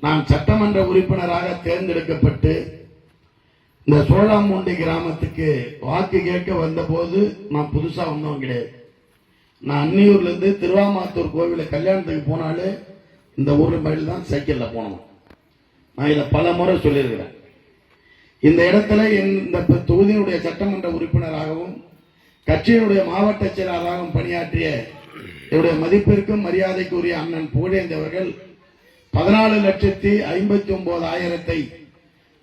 நான் சட்டமன்ற உறுப்பினராக தேர்ந்தெடுக்கப்பட்டு இந்த சோழாமுண்டி கிராமத்துக்கு வாக்கு கேட்க வந்தபோது நான் புதுசாக வந்தவன் கிடையாது. நான் அன்னியூர்லேருந்து திருவாமாத்தூர் கோவிலில் கல்யாணத்துக்கு போனாலே இந்த ஊர் மயில் தான் சைக்கிளில் போனோம் நான் இதை பல முறை சொல்லியிருக்கிறேன். இந்த இடத்துல என்- இந்த தொகுதியினுடைய சட்டமன்ற உறுப்பினராகவும் கட்சியினுடைய மாவட்ட செயலாளராகவும் பணியாற்றிய என்னுடைய மதிப்பிற்கும் மரியாதைக்குரிய அண்ணன் புகழேந்தி அவர்கள் பதினாலு லட்சத்தி ஐம்பத்தி ஒன்பது ஆயிரத்தை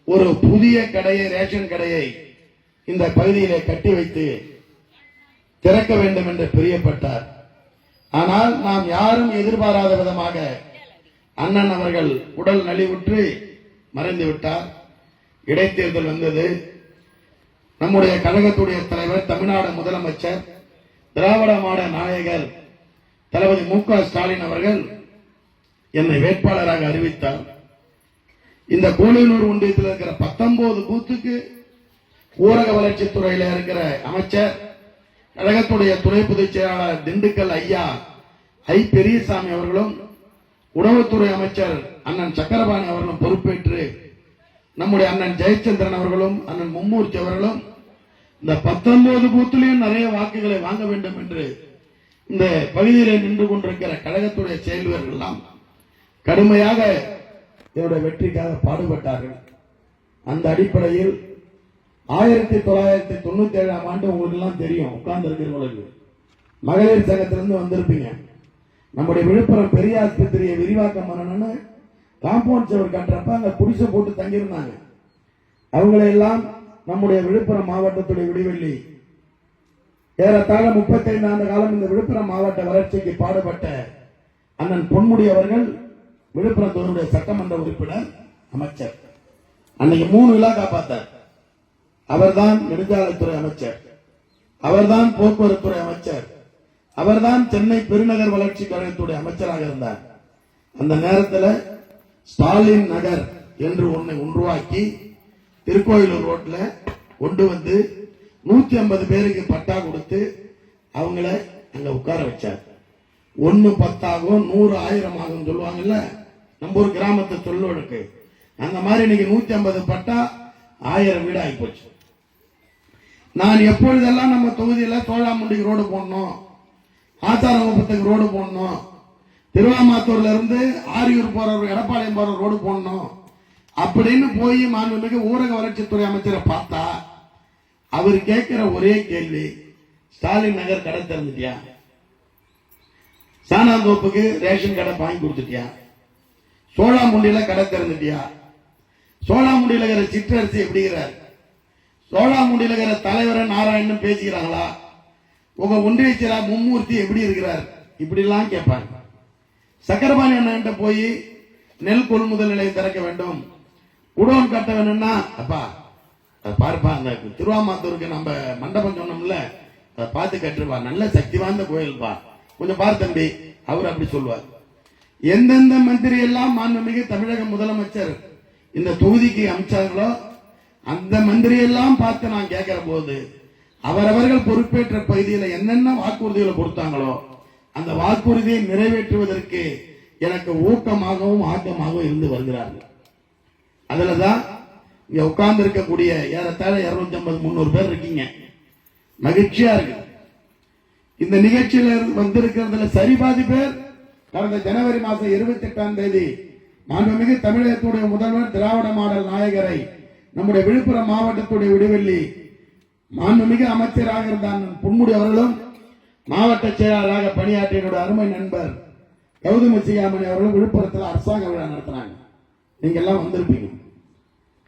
ஒரு புதிய கடையை ரேஷன் கடையை இந்த பகுதியிலே கட்டி வைத்து திறக்க வேண்டும் என்று பிரியப்பட்டார். ஆனால் நாம் யாரும் எதிர்பாராத விதமாக அண்ணன் அவர்கள் உடல் நலிவுற்று மறைந்து விட்டார். இடைத்தேர்தல் வந்தது. நம்முடைய கழகத்துடைய தலைவர் தமிழ்நாடு முதலமைச்சர் திராவிட மாட நாயகர் தளபதி மு க ஸ்டாலின் அவர்கள் என்னை வேட்பாளராக அறிவித்தார். இந்த கோலியனூர் ஒன்றியத்தில் இருக்கிற பத்தொன்பது பூத்துக்கு ஊரக வளர்ச்சித்துறையில் இருக்கிற அமைச்சர் கழகத்துடைய துணை பொதுச் செயலாளர் திண்டுக்கல் ஐயா ஐ பெரியசாமி அவர்களும் உணவுத்துறை அமைச்சர் அண்ணன் சக்கரபாணி அவர்களும் பொறுப்பேற்று நம்முடைய அண்ணன் ஜெயச்சந்திரன் அவர்களும் அண்ணன் மும்மூர்த்தி அவர்களும் இந்த பத்தொன்பது பூத்திலையும் நிறைய வாக்குகளை வாங்க வேண்டும் என்று இந்த பகுதியிலே நின்று கொண்டிருக்கிற கழகத்துடைய செயல்வர்கள் கடுமையாக என்னுடைய வெற்றிக்காக பாடுபட்டார்கள். அந்த அடிப்படையில் ஆயிரத்தி தொள்ளாயிரத்தி தொண்ணூத்தி ஏழாம் ஆண்டு உங்களுக்கு எல்லாம் தெரியும் உட்கார்ந்து இருக்கிறவங்களுக்கு மகளிர் சங்கத்திலிருந்து வந்திருப்பீங்க. நம்முடைய விழுப்புரம் பெரிய ஆஸ்பத்திரியை விரிவாக்கம் பண்ணணும்னு காம்பவுண்ட் சுவர் கட்டுறப்ப அங்க குடிசை போட்டு தங்கியிருந்தாங்க. அவங்களையெல்லாம் நம்முடைய விழுப்புரம் மாவட்டத்துடைய விடிவெள்ளி ஏறத்தாழ 35 ஆண்டு காலம் இந்த விழுப்புரம் மாவட்ட வளர்ச்சிக்கு பாடுபட்ட அண்ணன் பொன்முடி அவர்கள் விழுப்புரத்தோருடைய சட்டமன்ற உறுப்பினர் அமைச்சர். அன்னைக்கு மூணு விழா காப்பாத்தார். அவர்தான் நெடுஞ்சாலைத்துறை அமைச்சர். அவர்தான் போக்குவரத்துறை அமைச்சர். அவர்தான் சென்னை பெருநகர் வளர்ச்சி கழகத்துடைய அமைச்சராக இருந்தார். அந்த நேரத்தில் ஸ்டாலின் நகர் என்று ஒன்றை உருவாக்கி திருக்கோயிலூர் ரோட்ல கொண்டு வந்து நூத்தி ஐம்பது பேருக்கு பட்டா கொடுத்து அவங்கள அங்க உட்கார வச்சார். ஒன்னு பத்தாகும் நூறு ஆயிரம் ஆகும் சொல்லுவாங்கல்ல? நம்ம ஊர் கிராமத்து சொல்லொழுக்கு அந்த மாதிரி இன்னைக்கு நூத்தி ஐம்பது பட்டா ஆயிரம் வீடு ஆகி போச்சு. நான் எப்பொழுதெல்லாம் நம்ம தொகுதியில தோழாமுண்டிக்கு ரோடு போடணும் ஆத்தாரங்கத்துக்கு ரோடு போடணும் திருவாமாத்தூர்ல இருந்து ஆரியூர் போற எடப்பாளையம் போற ரோடு போடணும் அப்படின்னு போய் மாண்புமிகு ஊரக வளர்ச்சித்துறை அமைச்சரை பார்த்தா அவர் கேட்கிற ஒரே கேள்வி ஸ்டாலின் நகர் கடை திறந்துட்டியா? சாணாந்தோப்புக்கு ரேஷன் கடை வாங்கி கொடுத்துட்டியா? சோழாமுண்டியில கடை திறந்துட்டியா? சோழாமுண்டியில இருக்கிற சிற்றரசு எப்படிங்கிறார்? சோழாமுண்டியில இருக்கிற தலைவரை நாராயணன் பேசிக்கிறாங்களா? உங்க ஒன்றிய மும்மூர்த்தி எப்படி இருக்கிறார்? இப்படிலாம் கேட்பார். சக்கரபாணி அண்ணன்ட்ட போய் நெல் கொள்முதல் நிலையம் திறக்க வேண்டும். குடோன் கட்ட வேணும்னா அப்பா அதை பாருப்பா அந்த திருவாமாத்தூருக்கு நம்ம மண்டபம் சொன்னோம்ல அதை பார்த்து கட்டுருப்பா. நல்ல சக்தி வாய்ந்த கோயில்பா கொஞ்சம் பார் தம்பி அவர் அப்படி சொல்லுவார். எந்தெந்த மந்திரி எல்லாம் மாண்புமிகு தமிழக முதலமைச்சர் இந்த தொகுதிக்கு அமைச்சாங்களோ அந்த மந்திரி எல்லாம் பார்த்து நான் கேட்கிற போது அவரவர்கள் பொறுப்பேற்ற பகுதியில் என்னென்ன வாக்குறுதிகளை கொடுத்தாங்களோ அந்த வாக்குறுதியை நிறைவேற்றுவதற்கு எனக்கு ஊக்கமாகவும் ஆக்கமாகவும் இருந்து வருகிறார்கள். அதில் தான் இங்கே உட்கார்ந்து இருக்கக்கூடிய ஏறத்தாழ இருநூத்தி ஐம்பது முந்நூறு பேர் இருக்கீங்க. மகிழ்ச்சியா இருக்கு. இந்த நிகழ்ச்சியில் இருந்து வந்திருக்கிறதுல சரி பாதி பேர் கடந்த ஜனவரி மாதம் இருபத்தி எட்டாம் தேதி மாண்புமிகு தமிழகத்துடைய முதல்வர் திராவிட மாடல் நாயகரை நம்முடைய விழுப்புரம் மாவட்டத்துடைய விடுவெள்ளி மாண்புமிகு அமைச்சராக இருந்தான் பொன்முடி அவர்களும் மாவட்ட செயலாளராக பணியாற்றிய அருமை நண்பர் கௌதம சியாமணி அவர்களும் விழுப்புரத்தில் அரசாங்க விழா நடத்தினாங்க நீங்க எல்லாம் வந்திருப்பீங்க.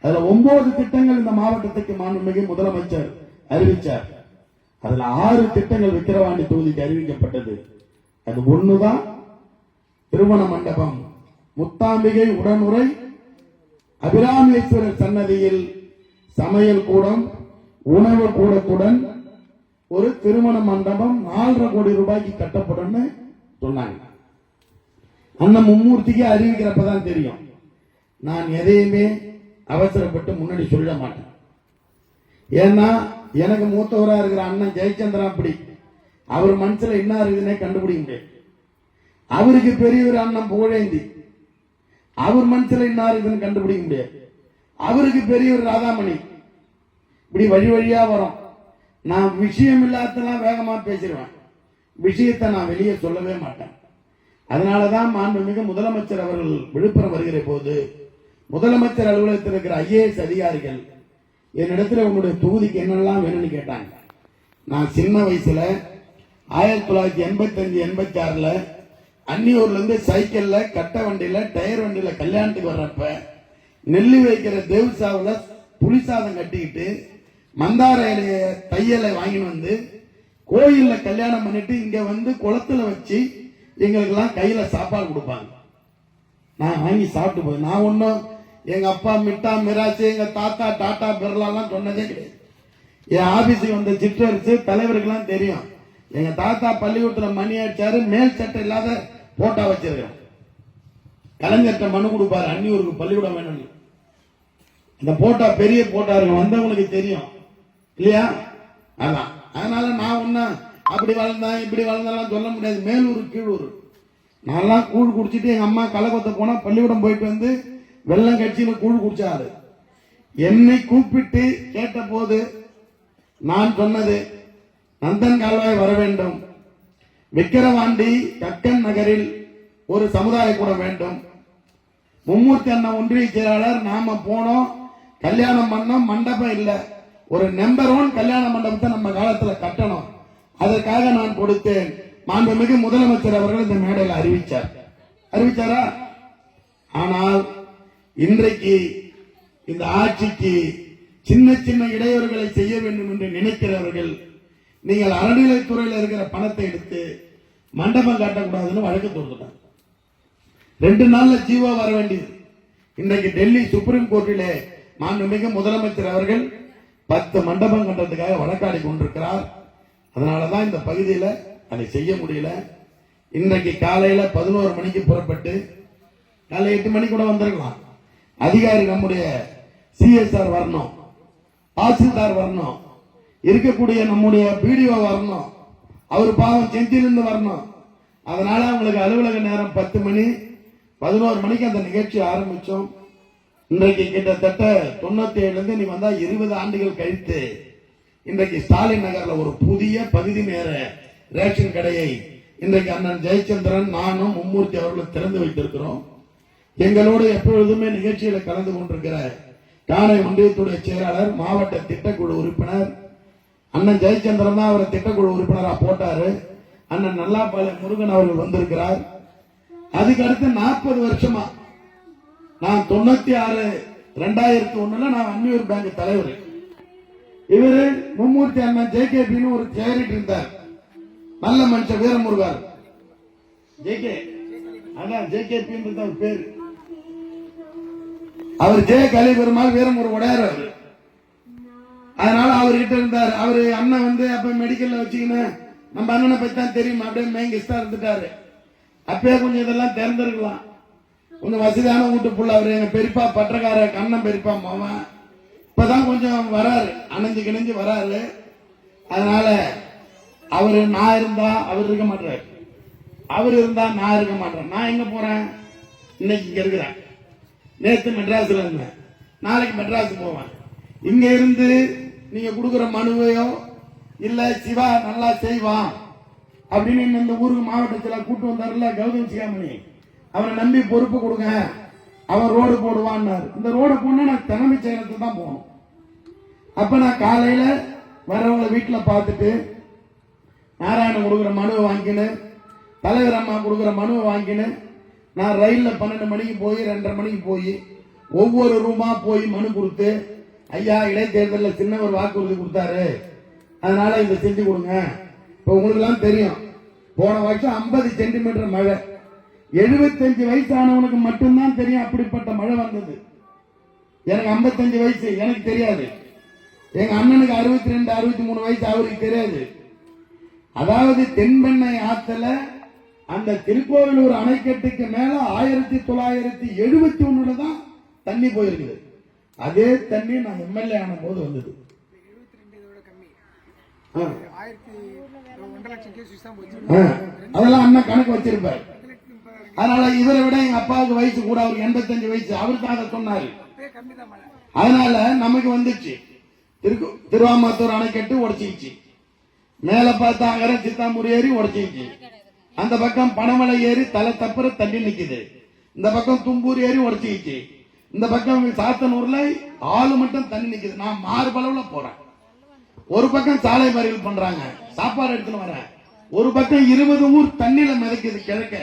அதுல ஒன்பது திட்டங்கள் இந்த மாவட்டத்துக்கு மாண்புமிகு முதலமைச்சர் அறிவிச்சார். அதுல ஆறு திட்டங்கள் விக்கிரவாண்டி தொகுதிக்கு அறிவிக்கப்பட்டது. அது ஒண்ணுதான் திருமண மண்டபம். முத்தாம்பிகை உடனுரை அபிராமேஸ்வரர் சன்னதியில் சமையல் கூடம் உணவு கூடத்துடன் ஒரு திருமண மண்டபம் நாலரை கோடி ரூபாய்க்கு கட்டப்படும்னு சொன்னாங்க. அண்ணன் மும்மூர்த்திக்கு அறிவிக்கிறப்பதான் தெரியும். நான் எதையுமே அவசரப்பட்டு முன்னாடி சொல்ல மாட்டேன். ஏன்னா எனக்கு மூத்தவராக இருக்கிற அண்ணன் ஜெயச்சந்திரன் அப்படி. அவர் மனசுல என்ன இருக்குதுன்னே கண்டுபிடிக்க முடியாது. அவருக்கு பெரியவர் அண்ணன் புகழேந்தி. அவர் மனசுல இன்னார் இதுன்னு கண்டுபிடிக்க முடியாது. அவருக்கு பெரியவர் ராதாமணி. இப்படி வழி வழியா வரும். நான் விஷயம் இல்லாததெல்லாம் வேகமா பேசிடுவேன். விஷயத்தை நான் வெளியே சொல்லவே மாட்டேன். அதனாலதான் மாண்புமிகு முதலமைச்சர் அவர்கள் விழுப்புரம் வருகிற போது முதலமைச்சர் அலுவலகத்தில் இருக்கிற ஐஏஎஸ் அதிகாரிகள் என்னிடத்துல உங்களுடைய தொகுதிக்கு என்னெல்லாம் வேணும்னு கேட்டாங்க. நான் சின்ன வயசுல ஆயிரத்தி தொள்ளாயிரத்தி எண்பத்தி அஞ்சு எண்பத்தி ஆறுல அன்னியூர்ல இருந்து சைக்கிள்ல கட்ட வண்டியில டயர் வண்டியில கல்யாணத்துக்கு வர்றப்ப நெல் வைக்கிற தேவ்சாவில் புளிசாதம் கட்டிக்கிட்டு மந்தார இலைய தையலை வாங்கிட்டு வந்து கோயிலில் கல்யாணம் பண்ணிட்டு இங்கே வந்து குளத்துல வச்சு எங்களுக்கெல்லாம் கையில் சாப்பாடு கொடுப்பாங்க. நான் வாங்கி சாப்பிட்டு போய் நான் ஒன்றும் எங்கள் அப்பா மிட்டா மிராசு எங்கள் தாத்தா டாட்டா பிர்லாலாம் சொன்னதே கிடையாது. என் ஆஃபீஸுக்கு வந்த சிற்றரசு தலைவருக்கெல்லாம் தெரியும். எங்கள் தாத்தா பள்ளிக்கூடத்தில் மணி அடித்தாரு மேல் சட்டை இல்லாத போட்டா வச்சிருக்கேன் கலைஞர்கிட்ட மனு கொடுப்பாரு. அன்னியூருக்கு பள்ளிக்கூடம் வேணும்னு. இந்த போட்டா பெரிய போட்டா இருக்கும். வந்தவங்களுக்கு தெரியும். இல்லையா? அதான். அதனால நான் ஒன்னும் அப்படி வளர்ந்தேன் இப்படி வளர்ந்தெல்லாம் சொல்ல முடியாது. மேலூர் கீழூர். நான்லாம் கூழ் குடிச்சிட்டு எங்கள் அம்மா கலக்கொத்த போனால் பள்ளிக்கூடம் போயிட்டு வந்து வெள்ளம் கட்சியில் கூழ் குடிச்சாரு. என்னை கூப்பிட்டு கேட்ட போது நான் சொன்னது நந்தன் கால்வாய் வர வேண்டும். விக்கிரவாண்டி கக்கன் நகரில் ஒரு சமுதாய கூடம் வேண்டும். மும்மூர்த்தி அண்ணன் ஒன்றிய செயலாளர் நாம போனோம். கல்யாணம் பண்ணோம் மண்டபம் இல்லை. ஒரு நம்பர் ஒன் கல்யாண மண்டபத்தை நம்ம காலத்துல கட்டணும். அதற்காக நான் கொடுத்தேன். மாண்புமிகு முதலமைச்சர் அவர்கள் இந்த மேடையில் அறிவிச்சார். அறிவிச்சாரா? ஆனால் இன்றைக்கு இந்த ஆட்சிக்கு சின்ன சின்ன இடையூறுகளை செய்ய வேண்டும் என்று நினைக்கிறவர்கள் நீங்கள் அறநிலைத்துறையில் இருக்கிற பணத்தை எடுத்து மண்டபம் கட்டக்கூடாதுன்னு வழக்கு தொடுத்துட்டாங்க. ரெண்டு நாள்ல ஜீவோ வர வேண்டியது. இன்றைக்கு டெல்லி சுப்ரீம் கோர்ட்டிலே மாண்புமிகு முதலமைச்சர் அவர்கள் பத்து மண்டபம் கட்டுறதுக்காக வழக்காடி கொண்டிருக்கிறார். அதனாலதான் இந்த பகுதியில் அதை செய்ய முடியல. இன்றைக்கு காலையில பதினோரு மணிக்கு புறப்பட்டு காலை எட்டு மணிக்கு கூட வந்திருக்கலாம். அதிகாரி நம்முடைய சிஎஸ்ஆர் வரணும். தாசில்தார் வரணும். இருக்கக்கூடிய நம்முடைய பிடிஓ வரணும். அவர் பாவம் செஞ்சிலிருந்து வரணும். அதனால அவங்களுக்கு அலுவலக நேரம் பத்து மணி பதினோரு மணிக்கு அந்த நிகழ்ச்சி ஆரம்பிச்சோம். இன்றைக்கு கிட்டத்தட்ட தொண்ணூத்தி ஏழுலேருந்து நீ வந்தா இருபது ஆண்டுகள் கழித்து இன்றைக்கு ஸ்டாலின் நகர்ல ஒரு புதிய பகுதி நேர ரேஷன் கடையை இன்றைக்கு அண்ணன் ஜெயச்சந்திரன் நானும் மும்மூர்த்தி அவர்களும் திறந்து வைத்திருக்கிறோம். எங்களோடு எப்பொழுதுமே நிகழ்ச்சியில் கலந்து கொண்டிருக்கிற காணை ஒன்றியத்துடைய செயலாளர் மாவட்ட திட்டக்குழு உறுப்பினர் அண்ணன் ஜெயச்சந்திரன் தான் அவரை திட்டக்குழு உறுப்பினரா போட்டாரு. அண்ணன் நல்லாப்பாளைய முருகன் அவர்கள் வந்திருக்கிறார். அதுக்கு அடுத்து நாற்பது வருஷமா நான் தொண்ணூத்தி ஆறு ரெண்டாயிரத்தி ஒண்ணுல நான் அன்னியூர் பேங்க் தலைவர். இவரு மும்மூர்த்தி அண்ணன் ஜேகேபின்னு ஒரு சேரிட்டு இருந்தார். நல்ல மனுஷன் வீரமுருகார். ஜே கே அதான் ஜே கே பின்னு பேரு. அவர் ஜெய கலை பெருமாள் வீரமுரு உடையார் அவரு. அதனால அவர்கிட்ட இருந்தார். அவரு அண்ணன் வந்து அப்ப மெடிக்கல்ல வச்சுக்கின்னு நம்ம அண்ணனை பத்தி தான் தெரியும். அப்படியே மேங்கிஸ்டா இருந்துட்டாரு. அப்பயே கொஞ்சம் இதெல்லாம் திறந்திருக்கலாம் கொஞ்சம் வசதியான வீட்டு புள்ள அவரு. எங்க பெரியப்பா பட்டக்கார கண்ணன் பெரியப்பா மாமன் இப்பதான் கொஞ்சம் வராரு. அணைஞ்சு கிணைஞ்சு வராரு. அதனால அவரு நான் இருந்தா அவர் இருக்க மாட்டாரு. அவர் இருந்தா நான் இருக்க மாட்டேன். நான் எங்க போறேன்? இன்னைக்கு இங்க இருக்கிறேன். நேத்து மெட்ராஸ்ல இருந்தேன். நாளைக்கு மெட்ராஸ் போவேன். இங்க இருந்து நீங்க கொடுக்குற மனுவையோ இல்ல சிவா நல்லா செய்வான் அப்படின்னு இந்த ஊருக்கு மாவட்டத்தில் கூட்டு வந்தாருல கௌதம் சிகாமணி. அவனை நம்பி பொறுப்பு கொடுங்க. அவன் ரோடு போடுவான்னாரு. இந்த ரோடு போனா நான் தலைமைச் செயலத்துக்கு தான் போகணும். அப்ப நான் காலையில வரவங்களை வீட்டில் பார்த்துட்டு நாராயணன் கொடுக்குற மனுவை வாங்கினேன் தலைவர் அம்மா கொடுக்குற மனுவை வாங்கினேன் நான் ரயிலில் பன்னெண்டு மணிக்கு போய் ரெண்டரை மணிக்கு போய் ஒவ்வொரு ரூமா போய் மனு கொடுத்து ஐயா இடைத்தேர்தலில் சின்னவர் வாக்குறுதி கொடுத்தாரு. அதனால இதை செஞ்சு கொடுங்க. இப்ப உங்களுக்கு எல்லாம் தெரியும். போன வருஷம் 50 சென்டிமீட்டர் மழை. 75 வயசானவனுக்கு மட்டும்தான் தெரியும் அப்படிப்பட்ட மழை வந்தது. எனக்கு 55 வயசு எனக்கு தெரியாது. எங்க அண்ணனுக்கு 62 ரெண்டு அறுபத்தி மூணு வயசு அவருக்கு தெரியாது. அதாவது தென்பெண்ணை ஆத்துல அந்த திருக்கோவிலூர் அணைக்கட்டுக்கு மேல ஆயிரத்தி தொள்ளாயிரத்தி எழுபத்தி ஒண்ணுல தான் தண்ணி போயிருக்குது. அதே தண்ணி நான் எம்எல்ஏ ஆன போது வந்தது. அதெல்லாம் அண்ணன் கணக்கு வச்சிருப்பார். அதனால இவரை விட எங்க அப்பாவுக்கு வயசு கூட அவர் எண்பத்தஞ்சு வயசு. அவர் தான் அதை சொன்னாரு. அதனால நமக்கு வந்துச்சு. திருக்கு திருவாமத்தூர் அணைக்கட்டு உடச்சிக்கிச்சு மேல பார்த்தா அங்கர சித்தாமூர் ஏறி உடச்சிக்கிச்சு அந்த பக்கம் பனமலை ஏறி தலை தப்புற தள்ளி நிக்குது. இந்த பக்கம் தும்பூர் ஏறி உடச்சிக்கிச்சு இந்த பக்கம் சாத்தனூர்ல ஆளு மட்டும் தண்ணி நிக்குது. நான் மார்பளவுல போறேன். ஒரு பக்கம் சாலை மறியல் பண்றாங்க. சாப்பாடு எடுத்துன்னு வரேன் ஒரு பக்கம் இருபது ஊர் தண்ணியில மிதக்குது கிழக்க.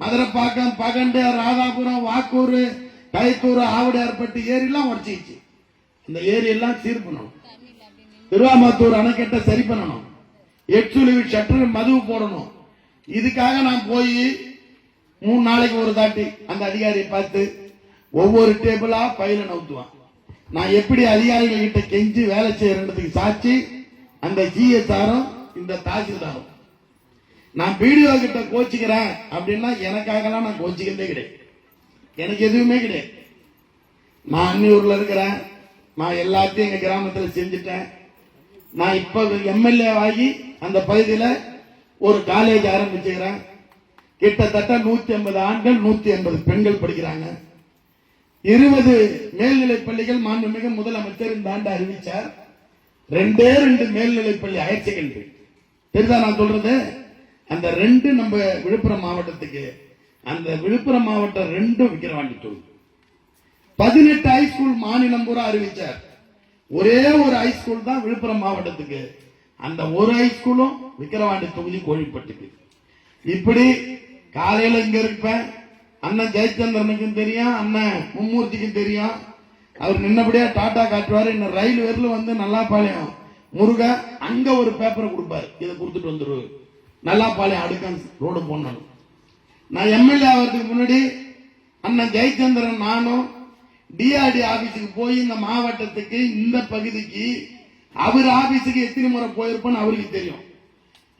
மதுரைப்பாக்கம் பகண்டு ராதாபுரம் வாக்கூர் கைத்தூர் ஆவடியார்பட்டு ஏரியெல்லாம் உடச்சிச்சு இந்த ஏரி எல்லாம் சீர் பண்ணணும். திருவாமத்தூர் அணைக்கட்டை சரி பண்ணணும். எக்ஸுலிவி ஷட்டர் மதுவு போடணும். இதுக்காக நான் போய் மூணு நாளைக்கு ஒரு தாட்டி அந்த அதிகாரியை பார்த்து ஒவ்வொரு டேபிளா பயில நவுத்துவான். நான் எப்படி அதிகாரிகள் கிட்ட கெஞ்சி வேலை செய்யறதுக்கு சாட்சி அந்த ஜிஎஸ்ஆரும் இந்த தாசில்தாரும். நான் பிடிஓ கிட்ட கோச்சிக்கிறேன் அப்படின்னா எனக்காகலாம் நான் கோச்சிக்கிறதே கிடையாது. எனக்கு எதுவுமே கிடையாது. நான் அன்னியூர்ல இருக்கிறேன். நான் எல்லாத்தையும் எங்க கிராமத்துல செஞ்சுட்டேன். நான் இப்ப எம்எல்ஏ ஆகி அந்த பகுதியில ஒரு காலேஜ் ஆரம்பிச்சுக்கிறேன். கிட்டத்தட்ட நூத்தி ஐம்பது ஆண்கள் நூத்தி ஐம்பது பெண்கள் படிக்கிறாங்க. இருபது மேல்நிலை பள்ளிகள் மாண்புமிகு முதலமைச்சர் இந்த ஆண்டு அறிவிச்சார். ரெண்டே ரெண்டு மேல்நிலை பள்ளி ஹையர் செகண்டரி தெரியுதா நான் சொல்றது? அந்த ரெண்டு நம்ம விழுப்புரம் மாவட்டத்துக்கு அந்த விழுப்புரம் மாவட்டம் ரெண்டும் விக்கிரவாண்டி தொகுதி. பதினெட்டு ஹைஸ்கூல் மாநிலம் பூரா அறிவிச்சார். ஒரே ஒரு ஹைஸ்கூல் தான் விழுப்புரம் மாவட்டத்துக்கு. அந்த ஒரு ஹைஸ்கூலும் விக்கிரவாண்டி தொகுதி கோழிப்பட்டுக்கு. இப்படி காலையில இங்க இருப்பேன் அண்ணன் ஜெயச்சந்திரனுக்கும் தெரியும் அண்ணன் மும்மூர்த்திக்கும் தெரியும். அவர் நின்னபடியா டாடா காட்டுவாரு. இன்னும் ரயில் வேர்ல வந்து நல்லாப்பாளையம் முருக அங்க ஒரு பேப்பரை கொடுப்பாரு. இதை கொடுத்துட்டு வந்துரு. நல்லாப்பாளையம் அடுக்கன் ரோடு போடணும். நான் எம்எல்ஏ ஆகிறதுக்கு முன்னாடி அண்ணன் ஜெயச்சந்திரன் நானும் டிஆர்டி ஆபீஸுக்கு போய் இந்த மாவட்டத்துக்கு இந்த பகுதிக்கு அவர் ஆபீஸுக்கு எத்தனை முறை போயிருப்போன்னு அவருக்கு தெரியும்.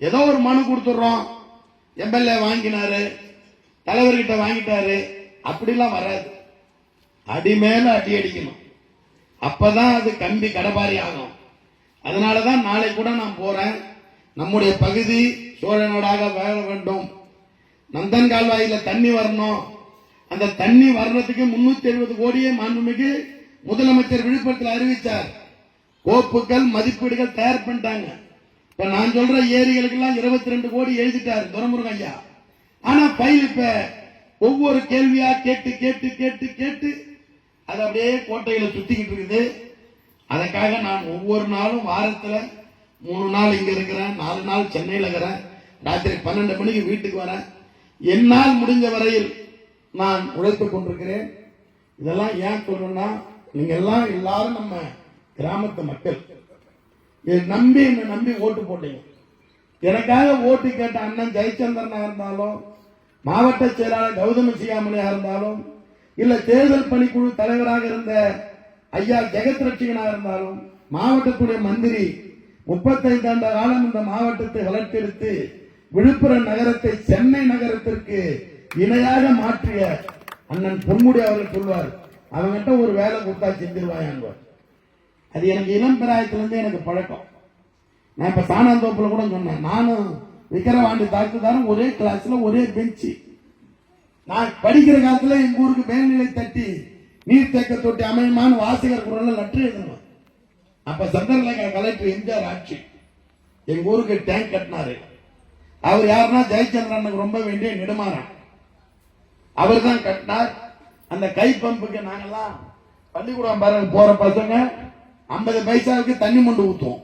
ஏதோ ஒரு மனு கொடுத்துடுறோம். எம்எல்ஏ வாங்கினாரு. தலைவர்கிட்ட வாங்கிட்டாரு. அப்படிலாம் வராது. அடி மேல அடி அடிக்கணும். அப்பதான் அது கம்பி கடபாரி ஆகும். அதனாலதான் நாளை கூட நான் போறேன். நம்முடைய பகுதி சோழநாடாக வாழ வேண்டும். நந்தன் கால்வாயில தண்ணி வரணும். அந்த தண்ணி வர்றதுக்கு முன்னூத்தி எழுபது கோடியே மாண்புமிகு முதலமைச்சர் விழுப்புரத்தில் அறிவித்தார் கோப்புகள் மதிப்பீடுகள் தயார் பண்ணிட்டாங்க. இப்ப நான் சொல்ற ஏரிகளுக்கு எல்லாம் இருபத்தி ரெண்டு கோடி எழுதிட்டாரு துரமுருகன் ஐயா. ஆனா பயில் இப்ப ஒவ்வொரு கேள்வியா கேட்டு கேட்டு கேட்டு கேட்டு அது அப்படியே கோட்டையில சுத்திக்கிட்டு இருக்குது. அதற்காக நான் ஒவ்வொரு நாளும் வாரத்துல மூணு நாள் இங்க இருக்கிறேன் நாலு நாள் சென்னையில் இருக்கிறேன். ராத்திரி பன்னெண்டு மணிக்கு வீட்டுக்கு வரேன். என்னால் முடிஞ்ச வரையில் நான் உழைத்துக் கொண்டிருக்கிறேன். இதெல்லாம் ஏன் சொல்லணும்னா நீங்க எல்லாம் எல்லாரும் நம்ம கிராமத்து மக்கள். இதை நம்பி என்னை நம்பி ஓட்டு போட்டீங்க. எனக்காக ஓட்டு கேட்ட அண்ணன் ஜெயச்சந்திரனா இருந்தாலும் மாவட்ட செயலாளர் கௌதம சியாமணியா இருந்தாலும் இல்ல தேர்தல் பணிக்குழு தலைவராக இருந்த ஐயா ஜெகத் ரட்சிகனாக இருந்தாலும் மாவட்டத்துடைய மந்திரி முப்பத்தைந்து ஆண்டு காலம் இந்த மாவட்டத்தை வளர்த்தெடுத்து விழுப்புரம் நகரத்தை சென்னை நகரத்திற்கு இணையாக மாற்றிய அண்ணன் பொன்முடி அவர்கள் சொல்வார் அவங்கிட்ட ஒரு வேலை கொடுத்தா செஞ்சிருவாயாங்க அது எனக்கு இளம் பிராயத்திலிருந்தே எனக்கு பழக்கம். நான் இப்ப சாணாந்தோப்புல கூட சொன்னேன் நானும் விக்கிரவாண்டி தாக்குதாரும் ஒரே கிளாஸ்ல ஒரே பெஞ்சு நான் படிக்கிற காலத்துல எங்க ஊருக்கு மேல்நிலை தட்டி நீர்த்தேக்க தொட்டி அமையமான வாசகர் குரல்ல லெட்டர் எழுதணும் அப்ப சந்திரலேகா கலெக்டர் எம்ஜிஆர் ஆட்சி. எங்க ஊருக்கு டேங்க் கட்டினாரு. அவர் யாருன்னா ஜெயச்சந்திரனுக்கு ரொம்ப வேண்டிய நெடுமாறன். அவர் தான் கட்டினார். அந்த கை பம்புக்கு நாங்கெல்லாம் பள்ளிக்கூடம் பாருங்க போற பசங்க ஐம்பது பைசாவுக்கு தண்ணி மொண்டு ஊத்துவோம்.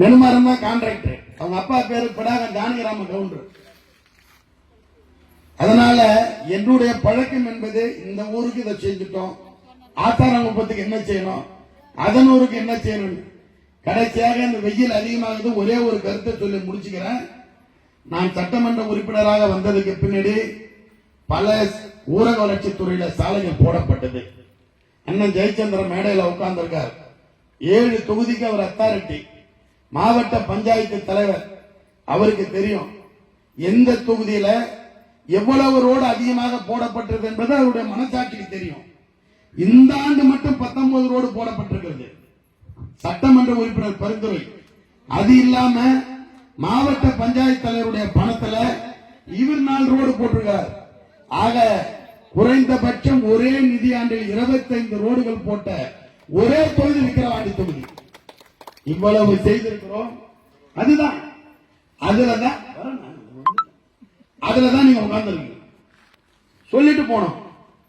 நெல்மரம் தான் கான்ட்ராக்டர் அவங்க அப்பா பேரு படாக ஜானகிராம கவுண்டர். அதனால என்னுடைய பழக்கம் என்பது இந்த ஊருக்கு இதை செஞ்சுட்டோம். ஆத்தாரங்குப்பத்துக்கு என்ன செய்யணும்? அதனூருக்கு என்ன செய்யணும் கடைசியாக இந்த வெயில் அதிகமாகுது ஒரே ஒரு கருத்தை சொல்லி முடிச்சுக்கிறேன். நான் சட்டமன்ற உறுப்பினராக வந்ததுக்கு பின்னாடி பல ஊரக வளர்ச்சித்துறையில சாலைகள் போடப்பட்டது. அண்ணன் ஜெயச்சந்திரன் மேடையில உட்கார்ந்திருக்கார். ஏழு தொகுதிக்கு அவர் அத்தாரிட்டி மாவட்ட பஞ்சாயத்து தலைவர் அவருக்கு தெரியும். எந்த தொகுதியில எவ்வளவு ரோடு அதிகமாக போடப்பட்டிருக்கு என்பது அவருடைய மனசாட்சிக்கு தெரியும். இந்த ஆண்டு மட்டும் 19 ரோடு போடப்பட்டிருக்கிறது. சட்டமன்ற உறுப்பினர் பரிந்துரை. அது இல்லாம மாவட்ட பஞ்சாயத்து தலைவருடைய பணத்துல இவர் நாள் ரோடு போட்டிருக்கார். ஆக குறைந்தபட்சம் ஒரே நிதியாண்டில் 25 ரோடுகள் போட்ட ஒரே தொகுதி விக்கிரவாண்டி தொகுதி. இவ்வளவு செய்திருக்கிறோம். அதுதான். அதுலதான் அதுலதான் நீங்க உட்கார்ந்துருக்கீங்க. சொல்லிட்டு போனோம்.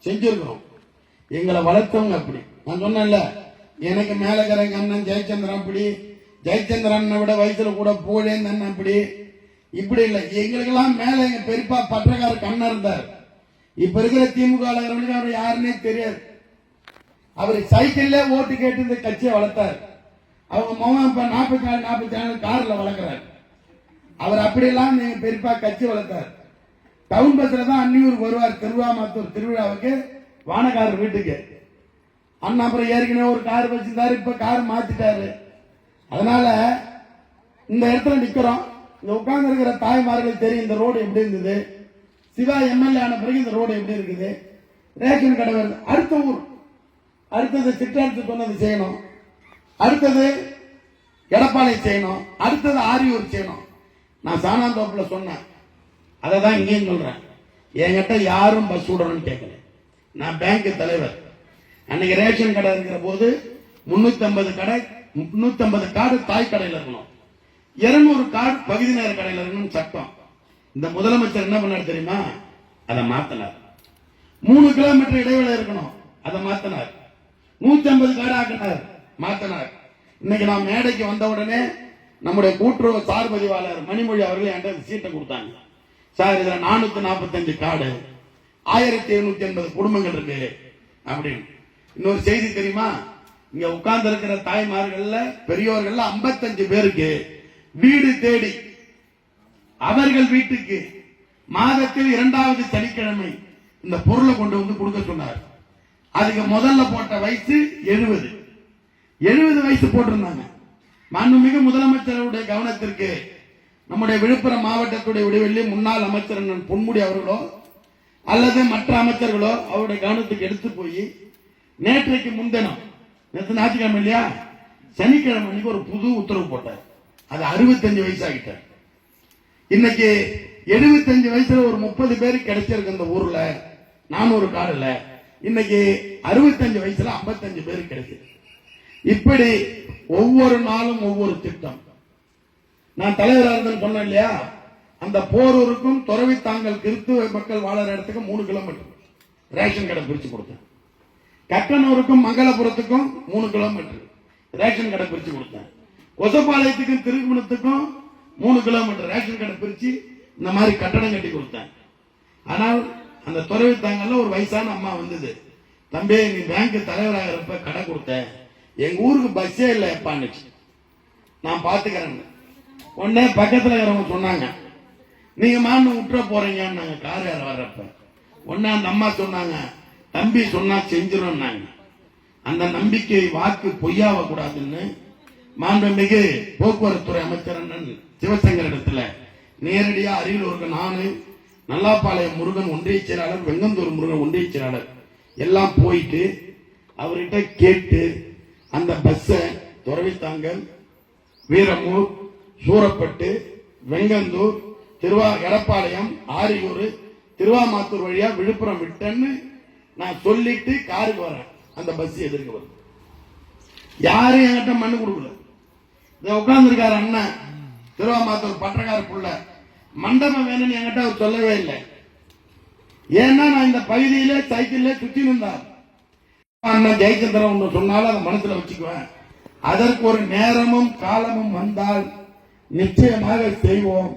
செஞ்சிருக்கிறோம். எங்களை வளர்த்தவங்க அப்படி. நான் சொன்னேன்ல எனக்கு மேலக்கரங்க அண்ணன் ஜெயச்சந்திரன் அப்படி. ஜெயச்சந்திரன் அண்ணனை விட வயசுல கூட போலேன் அண்ணன் அப்படி. இப்படி இல்லை. எங்களுக்கெல்லாம் மேல எங்க பெரியப்பா பற்றக்கார கண்ணா இருந்தார். இப்ப இருக்கிற திமுக அவர் யாருன்னே தெரியாது. அவர் சைக்கிள்ல ஓட்டு கேட்டு இந்த கட்சியை வளர்த்தார். அவங்க மகன் இப்ப நாற்பத்தி நாலு நாற்பத்தி நாலு கார்ல வளர்க்கிறார். அவர் அப்படியெல்லாம் நீங்க பெரியப்பா கட்சி வளர்த்தார். டவுன் பஸ்ல தான் அன்னியூர் வருவார் திருவாமத்தூர் திருவிழாவுக்கு வானகாரர் வீட்டுக்கு. அண்ணா அப்புறம் ஏற்கனவே ஒரு கார் வச்சிருந்தாரு இப்ப கார் மாத்திட்டாரு. அதனால இந்த இடத்துல நிக்கிறோம். இங்க உட்கார்ந்து இருக்கிற தாய்மார்களுக்கு தெரியும் இந்த ரோடு எப்படி இருந்தது. சிவா எம்எல்ஏ ஆன பிறகு இந்த ரோடு எப்படி இருக்குது. ரேஷன் கடை அடுத்த ஊர். அடுத்தது சிற்றடுத்து சொன்னது செய்யணும். அடுத்தது எடப்பாளை செய்யணும். அடுத்தது ஆரியூர் செய்யணும். நான் சாணாந்தோப்பில் சொன்னேன். அதை தான் இங்கேயும் சொல்கிறேன் என்கிட்ட யாரும் பஸ் விடணும்னு கேட்கல. நான் பேங்க் தலைவர். அன்னைக்கு ரேஷன் கடை இருக்கிற போது முன்னூத்தி ஐம்பது கடை முன்னூத்தி ஐம்பது கார்டு தாய் கடையில் இருக்கணும். இருநூறு கார்டு பகுதி நேர கடையில் இருக்கணும்னு சட்டம். இந்த முதலமைச்சர் என்ன பண்ணார் தெரியுமா? அதை மாத்தினார். மூணு கிலோமீட்டர் இடைவேளை இருக்கணும். அதை மாத்தினார். நூத்தி ஐம்பது கார்டு ஆக்கினார். மாத்தினார். இன்னைக்கு நான் மேடைக்கு வந்த உடனே நம்முடைய கூட்டுறவு சார் பதிவாளர் மணிமொழி அவர்கள் என்கிட்ட சீட்டை கொடுத்தாங்க. சார் இதுல நானூத்தி நாற்பத்தஞ்சு காடு ஆயிரத்தி எழுநூத்தி எண்பது குடும்பங்கள் இருக்கு அப்படின்னு. இன்னொரு செய்தி தெரியுமா? இங்க உட்கார்ந்து இருக்கிற தாய்மார்கள்ல பெரியோர்கள்ல 55 பேருக்கு வீடு தேடி அவர்கள் வீட்டுக்கு மாதத்தில் இரண்டாவது சனிக்கிழமை இந்த பொருளை கொண்டு வந்து கொடுக்க சொன்னார். அதுக்கு முதல்ல போட்ட வயசு எழுபது. எழுபது வயசு போட்டிருந்தாங்க. மாண்புமிகு முதலமைச்சருடைய கவனத்திற்கு நம்முடைய விழுப்புரம் மாவட்டத்துடைய விடுவெளி முன்னாள் அமைச்சர் பொன்முடி அவர்களோ அல்லது மற்ற அமைச்சர்களோ அவருடைய கவனத்துக்கு எடுத்து போய் நேற்றைக்கு முன்தினம் நேற்று ஞாயிற்றுக்கிழமை இல்லையா? சனிக்கிழமை அன்னைக்கு ஒரு புது உத்தரவு போட்டார். அது அறுபத்தஞ்சு வயசாகிட்டார். இன்னைக்கு 75 வயசுல ஒரு முப்பது பேர் கிடைச்சிருக்கு இந்த ஊர்ல. நானூறு காடுல. இன்னைக்கு 65 வயசுல 55 பேர் கிடைக்குது இப்படி ஒவ்வொரு நாளும் ஒவ்வொரு திட்டம். நான் தலைவராக இருந்தேன்னு சொன்னேன் இல்லையா? அந்த போரூருக்கும் துறவி தாங்கள் கிறிஸ்துவ மக்கள் வாழற இடத்துக்கு மூணு கிலோமீட்டர். ரேஷன் கடை பிரிச்சு கொடுத்தேன். கட்டனூருக்கும் மங்களபுரத்துக்கும் மூணு கிலோமீட்டர். ரேஷன் கடை பிரிச்சு கொடுத்தேன். கொசப்பாளையத்துக்கும் திருக்குணத்துக்கும் மூணு கிலோமீட்டர் ரேஷன் கடை பிரிச்சு இந்த மாதிரி கட்டடம் கட்டி கொடுத்தேன். ஆனால் அந்த துறவி தாங்கல்ல ஒரு வயசான அம்மா வந்தது. தம்பி நீ பேங்க் தலைவராக இருப்ப கடை கொடுத்த எங்க ஊருக்கு பஸ்ஸே இல்லை எப்பான்னுச்சு நான் பாத்துக்கிறேன் உடனே பக்கத்துல இருக்கிறவங்க சொன்னாங்க நீங்க மான்னு விட்டுற போறீங்கன்னு கார் ஏற வர்றப்ப உடனே அந்த அம்மா சொன்னாங்க தம்பி சொன்னா செஞ்சிரும்னாங்க. அந்த நம்பிக்கை வாக்கு பொய்யாவ கூடாதுன்னு மாண்புமிகு போக்குவரத்துறை அமைச்சர் சிவசங்கர் இடத்துல நேரடியா அரியலூருக்கு நானு நல்லாப்பாளையம் முருகன் ஒன்றிய செயலாளர் வெங்கந்தூர் முருகன் ஒன்றிய செயலாளர் எல்லாம் போயிட்டு அவர்கிட்ட கேட்டு அந்த பஸ்ஸை துறவித்தாங்கல் வீரமூர் சூரப்பட்டு வெங்கந்தூர் திருவா எடப்பாளையம் ஆரியூர் திருவாமாத்தூர் வழியா விழுப்புரம் விட்டேன்னு நான் சொல்லிட்டு காருக்கு வரேன் அந்த பஸ் எதிர்க்க வரும். யாரும் என்கிட்ட மண்ணு கொடுக்கல. இத உட்கார்ந்துருக்காரு அண்ணன் திருவாமாத்தூர் பட்டக்கார புள்ள. மண்டபம் வேணும்னு என்கிட்ட அவர் சொல்லவே இல்லை. ஏன்னா நான் இந்த பகுதியிலே சைக்கிள்ல சுத்தி நின்றார் அண்ணன் ஜெயச்சந்திரன் ஒன்று சொன்னாலும் அதை மனசுல வச்சுக்குவேன். அதற்கு ஒரு நேரமும் காலமும் வந்தால் நிச்சயமாக செய்வோம்.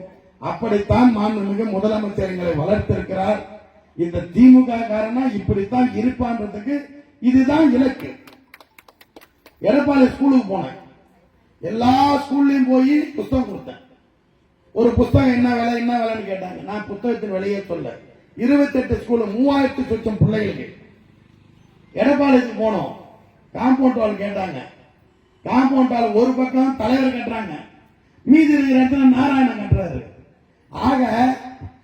அப்படித்தான் மாண்புமிகு முதலமைச்சர் எங்களை வளர்த்திருக்கிறார். இந்த திமுக காரனா இப்படித்தான் இருப்பான்றதுக்கு இதுதான் இலக்கு. எடப்பாடி ஸ்கூலுக்கு போனேன் எல்லா ஸ்கூல்லையும் போய் புத்தகம் கொடுத்தேன். ஒரு புத்தகம் என்ன விலை என்ன விலைன்னு கேட்டாங்க. நான் புத்தகத்தின் விலையே சொல்ல இருபத்தெட்டு ஸ்கூல் மூவாயிரத்து சொச்சம் பிள்ளைகளுக்கு. எடப்பாடிக்கு போனோம். காம்பவுண்ட் வால் கேட்டாங்க. காம்பவுண்ட் வால் ஒரு பக்கம் தலைவர் கட்டுறாங்க. மீதி இருக்கிற இடத்துல நாராயணன் கட்டுறாரு. ஆக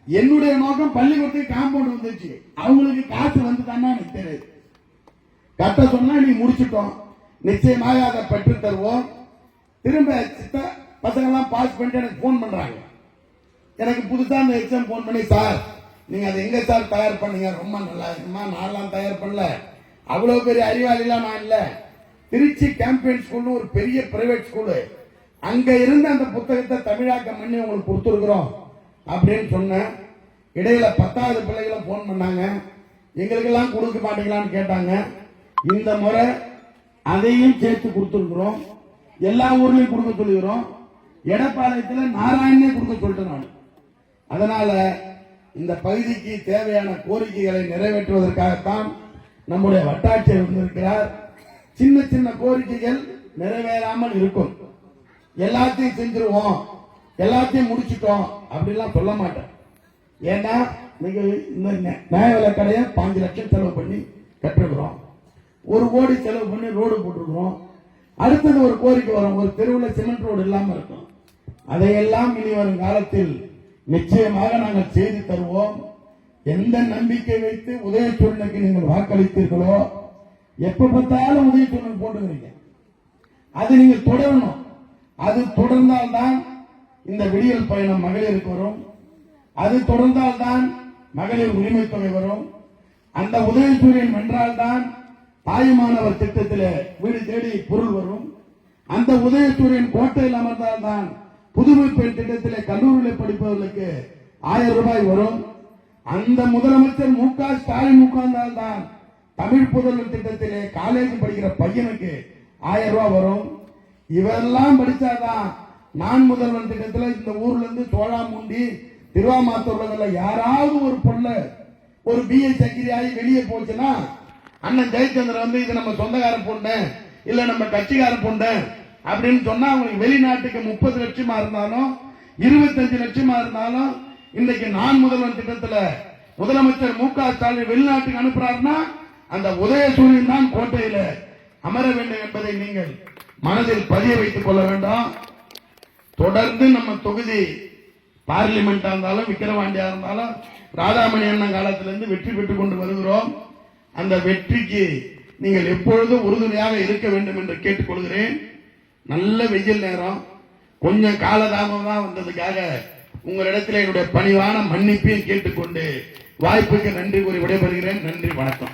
என்னுடைய நோக்கம் பள்ளிக்கூடத்துக்கு காம்பவுண்ட் வந்துச்சு அவங்களுக்கு காசு வந்து எனக்கு தெரியுது. கட்ட சொன்னா நீ முடிச்சிட்டோம். நிச்சயமாக அதை பெற்று தருவோம் திரும்ப சித்த பசங்கள்லாம் பாஸ் பண்ணிட்டு எனக்கு போன் பண்றாங்க. எனக்கு புதுசா அந்த எக்ஸாம் போன் பண்ணி சார் நீங்க அதை எங்க சார் தயார் பண்ணீங்க? ரொம்ப நல்லா இருக்குமா? நான்லாம் தயார் பண்ணல. அவ்வளவு பெரிய அறிவாளிலாம் நான் இல்ல. திருச்சி கேம்பியன் ஸ்கூல்னு ஒரு பெரிய பிரைவேட் ஸ்கூலு அங்க இருந்த அந்த புத்தகத்தை தமிழாக்கம் பண்ணி உங்களுக்கு கொடுத்துருக்குறோம் அப்படின்னு சொன்னேன். இடையில பத்தாவது பிள்ளைகளும் போன் பண்ணாங்க. எங்களுக்கெல்லாம் கொடுக்க மாட்டீங்களான்னு கேட்டாங்க. இந்த முறை அதையும் சேர்த்து கொடுத்துருக்குறோம். எல்லா ஊர்லயும் கொடுக்க சொல்லுகிறோம் எடப்பாளையத்தில் நாராயணனே கொடுக்க சொல்லிட்டேன் நான். அதனால இந்த பகுதிக்கு தேவையான கோரிக்கைகளை நிறைவேற்றுவதற்காகத்தான் நம்முடைய வட்டாட்சியர் வந்திருக்கிறார் சின்ன சின்ன கோரிக்கைகள் நிறைவேறாமல் இருக்கும். எல்லாத்தையும் செஞ்சிருவோம். எல்லாத்தையும் முடிச்சுட்டோம். அப்படிலாம் சொல்ல மாட்டேன். ஏன்னா நீங்க இந்த நியாய கடையை பாஞ்சு லட்சம் செலவு பண்ணி கட்டிருக்கிறோம். ஒரு கோடி செலவு பண்ணி ரோடு போட்டிருக்கிறோம். அடுத்தது ஒரு கோரிக்கை வரும். ஒரு தெருவில் சிமெண்ட் ரோடு இல்லாம இருக்கும். அதையெல்லாம் இனி வரும் காலத்தில் நிச்சயமாக நாங்கள் செய்து தருவோம். எந்த நம்பிக்கை வைத்து உதயசூரனுக்கு நீங்கள் வாக்களித்தீர்களோ எப்ப பார்த்தாலும் உதயசூரன் போட்டுக்கிறீங்க. அது நீங்கள் தொடரணும். அது தொடர்ந்தால்தான் இந்த விடியல் பயணம் மகளிருக்கு வரும். அது தொடர்ந்தால்தான் மகளிர் உரிமை தொகை வரும். அந்த உதயசூரியன் வென்றால்தான் தாயுமானவர் திட்டத்தில் வீடு தேடி பொருள் வரும். அந்த உதயசூரியன் கோட்டையில் அமர்ந்தால்தான் புதுமை பெண் திட்டத்தில் கல்லூரியில் படிப்பவர்களுக்கு ஆயிரம் ரூபாய் வரும். அந்த முதலமைச்சர் மு க ஸ்டாலின் உட்கார்ந்தால்தான் தமிழ் புதல்வர் திட்டத்திலே காலேஜ் படிக்கிற பையனுக்கு ஆயிரம் ரூபாய் வரும். இவரெல்லாம் படிச்சாதான் நான் முதல்வன் திட்டத்தில் இந்த ஊர்ல இருந்து தோழாமுண்டி திருவாமாத்தூர்ல யாராவது ஒரு பொண்ணு ஒரு பிஏ சக்கிரி ஆகி வெளியே போச்சுன்னா அண்ணன் ஜெயச்சந்திரன் வந்து இது நம்ம சொந்தக்கார பொண்ணு இல்ல நம்ம கட்சிக்கார பொண்ணு அப்படின்னு சொன்னா அவங்களுக்கு வெளிநாட்டுக்கு முப்பது லட்சமா இருந்தாலும் இருபத்தஞ்சு லட்சமா இருந்தாலும் இன்னைக்கு நான் முதல்வன் திட்டத்துல முதலமைச்சர் மு க ஸ்டாலின் வெளிநாட்டுக்கு அனுப்புறாருன்னா அந்த உதயசூரியன் தான் கோட்டையில அமர வேண்டும் என்பதை நீங்கள் மனதில் பதிய வைத்துக் கொள்ள வேண்டாம். தொடர்ந்து நம்ம தொகுதி பார்லிமெண்டா இருந்தாலும் விக்கிரவாண்டியா இருந்தாலும் ராதாமணி அண்ணன் காலத்திலிருந்து வெற்றி பெற்றுக் கொண்டு வருகிறோம். அந்த வெற்றிக்கு நீங்கள் எப்பொழுதும் உறுதுணையாக இருக்க வேண்டும் என்று கேட்டுக்கொள்கிறேன் நல்ல வெயில் நேரம். கொஞ்சம் காலதாமதமா வந்ததுக்காக உங்களிடத்தில் என்னுடைய பணிவான மன்னிப்பையும் கேட்டுக்கொண்டு வாய்ப்புக்கு நன்றி கூறி விடைபெறுகிறேன். நன்றி வணக்கம்.